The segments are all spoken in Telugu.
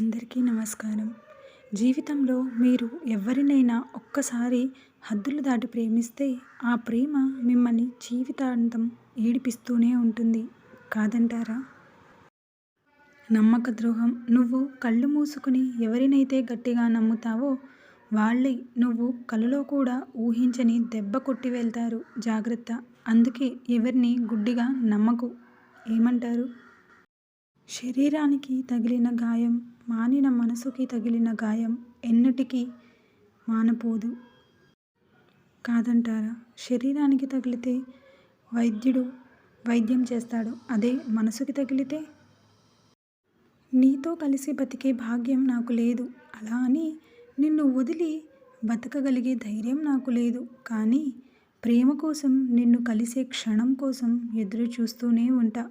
అందరికీ నమస్కారం. జీవితంలో మీరు ఎవరినైనా ఒక్కసారి హద్దులు దాటి ప్రేమిస్తే ఆ ప్రేమ మిమ్మల్ని జీవితాంతం ఏడిపిస్తూనే ఉంటుంది. కాదంటారా? నమ్మక ద్రోహం. నువ్వు కళ్ళు మూసుకుని ఎవరినైతే గట్టిగా నమ్ముతావో వాళ్ళే నువ్వు కలలో కూడా ఊహించని దెబ్బ కొట్టి వెళ్తారు. జాగ్రత్త. అందుకే ఎవరిని గుడ్డిగా నమ్మకు. ఏమంటారు? శరీరానికి తగిలిన గాయం మానిన మనసుకి తగిలిన గాయం ఎన్నటికీ మానపోదు. కాదంటారా? శరీరానికి తగిలితే వైద్యుడు వైద్యం చేస్తాడు. అదే మనసుకి తగిలితే నీతో కలిసి బతికే భాగ్యం నాకు లేదు. అలా అని నిన్ను వదిలి బతకగలిగే ధైర్యం నాకు లేదు. కానీ ప్రేమ కోసం నిన్ను కలిసే క్షణం కోసం ఎదురు చూస్తూనే ఉంటా.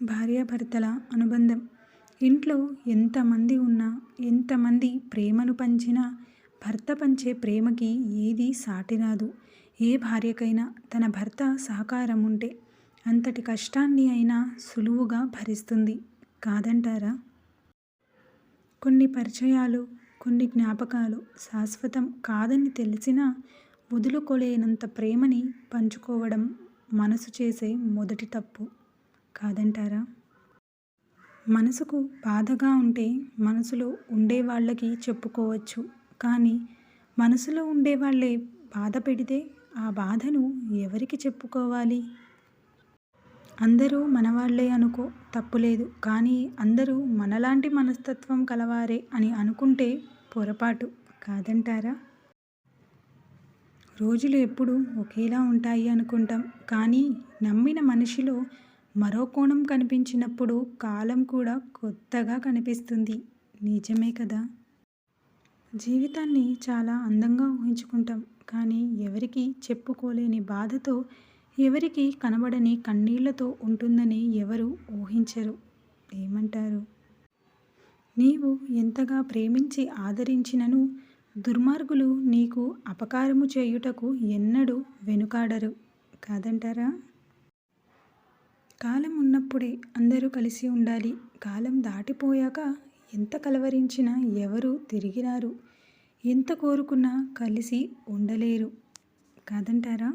భార్యాభర్తల అనుబంధం. ఇంట్లో ఎంతమంది ఉన్నా ఎంతమంది ప్రేమను పంచినా భర్త పంచే ప్రేమకి ఏది సాటిరాదు ఏ భార్యకైనా తన భర్త సహకారం ఉంటే అంతటి కష్టాన్ని అయినా సులువుగా భరిస్తుంది. కాదంటారా? కొన్ని పరిచయాలు కొన్ని జ్ఞాపకాలు శాశ్వతం కాదని తెలిసినా వదులుకోలేనంత ప్రేమని పంచుకోవడం మనసు చేసే మొదటి తప్పు. కాదంటారా? మనసుకు బాధగా ఉంటే మనసులో ఉండే వాళ్ళకి చెప్పుకోవచ్చు. కానీ మనసులో ఉండే వాళ్ళే బాధ పెడితే ఆ బాధను ఎవరికి చెప్పుకోవాలి? అందరూ మనవాళ్ళే అనుకో తప్పులేదు. కానీ అందరూ మనలాంటి మనస్తత్వం కలవారే అని అనుకుంటే పొరపాటు కాదంటారా? రోజులు ఎప్పుడు ఒకేలా ఉంటాయి అనుకుంటాం. కానీ నమ్మిన మనిషిలో మరో కోణం కనిపించినప్పుడు కాలం కూడా కొత్తగా కనిపిస్తుంది. నిజమే కదా? జీవితాన్ని చాలా అందంగా ఊహించుకుంటాం. కానీ ఎవరికి చెప్పుకోలేని బాధతో ఎవరికి కనబడని కన్నీళ్ళతో ఉంటుందని ఎవరు ఊహించరు. ఏమంటారు? నీవు ఎంతగా ప్రేమించి ఆదరించినను దుర్మార్గులు నీకు అపకారము చేయుటకు ఎన్నడూ వెనుకాడరు. కాదంటారా? కాలం ఉన్నప్పుడే అందరూ కలిసి ఉండాలి. కాలం దాటిపోయాక ఎంత కలవరించినా ఎవరు తిరిగిరారు. ఎంత కోరుకున్నా కలిసి ఉండలేరు. కాదంటారా?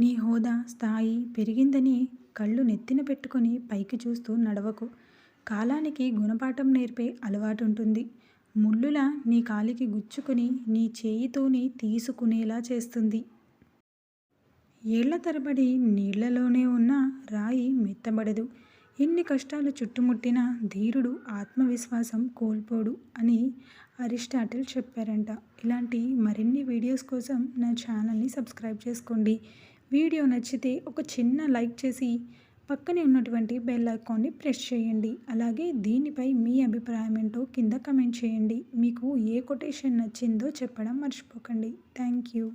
నీ హోదా స్థాయి పెరిగిందని కళ్ళు నెత్తిన పెట్టుకొని పైకి చూస్తూ నడవకు. కాలానికి గుణపాఠం నేర్పే అలవాటు ఉంటుంది ముళ్ళులా నీ కాలికి గుచ్చుకొని నీ చేయితోని తీసుకునేలా చేస్తుంది. ఏళ్ళ తరబడి నీళ్ళలోనే ఉన్న రాయి మెత్తబడదు. ఎన్ని కష్టాలు చుట్టుముట్టినా ధీరుడు ఆత్మవిశ్వాసం కోల్పోడు అని అరిస్టాటిల్ చెప్పారంట. ఇలాంటి మరిన్ని వీడియోస్ కోసం నా ఛానల్ని సబ్స్క్రైబ్ చేసుకోండి. వీడియో నచ్చితే ఒక చిన్న లైక్ చేసి పక్కనే ఉన్నటువంటి బెల్ ఐకాన్ని ప్రెస్ చేయండి. అలాగే దీనిపై మీ అభిప్రాయం ఏంటో కింద కమెంట్ చేయండి. మీకు ఏ కొటేషన్ నచ్చిందో చెప్పడం మర్చిపోకండి. Thank you.